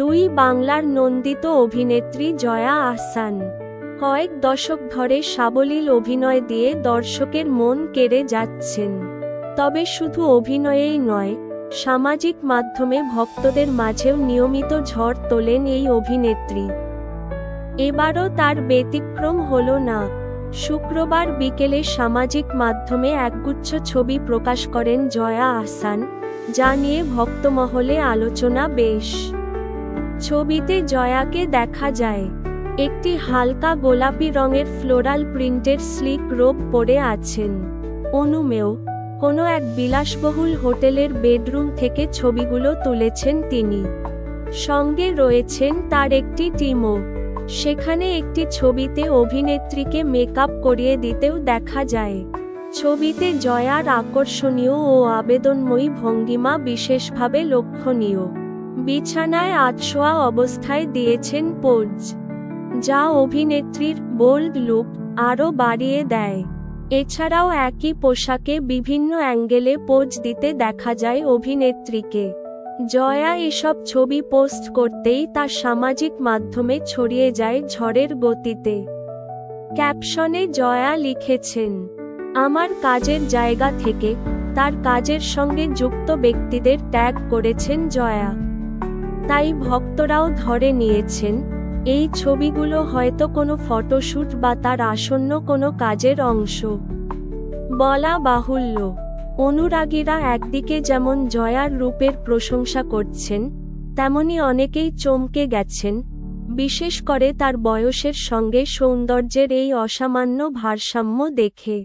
দুই বাংলার নন্দিত অভিনেত্রী জয়া আহসান। কয়েক দশক ধরে সাবলীল অভিনয় দিয়ে দর্শকের মন কেড়ে যাচ্ছেন। তবে শুধু অভিনয়েই নয়, সামাজিক মাধ্যমে ভক্তদের মাঝেও নিয়মিত ঝড় তোলেন এই অভিনেত্রী। এবারও তার ব্যতিক্রম হল না, শুক্রবার বিকেলে সামাজিক মাধ্যমে একগুচ্ছ ছবি প্রকাশ করেন জয়া আহসান, যা নিয়ে ভক্তমহলে আলোচনা বেশ। ছবিতে জয়াকে দেখা যায়। একটি হালকা গোলাপি রঙের ফ্লোরাল প্রিন্টের স্লিক রোব পরে আছেন। অনুমেয়, কোনো এক বিলাসবহুল হোটেলের বেডরুম থেকে ছবিগুলো তুলেছেন তিনি। সঙ্গে রয়েছেন তার একটি টিমও। সেখানে একটি ছবিতে অভিনেত্রীকে মেকআপ করিয়ে দিতেও দেখা যায়। ছবিতে জয়ার আকর্ষণীয় ও আবেদনময়ী ভঙ্গিমা বিশেষভাবে লক্ষণীয়। বিছানায় আতশোয়া অবস্থায় দিয়েছেন পোজ যা অভিনেত্রীর বোল্ড লুক আরও বাড়িয়ে দেয়। এছাড়াও একই পোশাকে বিভিন্ন অ্যাঙ্গেলে পোজ দিতে দেখা যায় অভিনেত্রীকে। জয়া এসব ছবি পোস্ট করতেই তা সামাজিক মাধ্যমে ছড়িয়ে যায় ঝড়ের গতিতে। ক্যাপশনে জয়া লিখেছেন, আমার কাজের জায়গা থেকে তার কাজের সঙ্গে যুক্ত ব্যক্তিদের ট্যাগ করেছেন জয়া। তাই ভক্তরাও ধরে নিয়েছেন, এই ছবিগুলো হয়তো কোনো ফটোশ্যুট বা তার আসন্ন কোনো কাজের অংশ। বলা বাহুল্য, অনুরাগীরা একদিকে যেমন জয়ার রূপের প্রশংসা করছেন, তেমনি অনেকেই চমকে গেছেন, বিশেষ করে তার বয়সের সঙ্গে সৌন্দর্যের এই অসামান্য ভারসাম্য দেখে।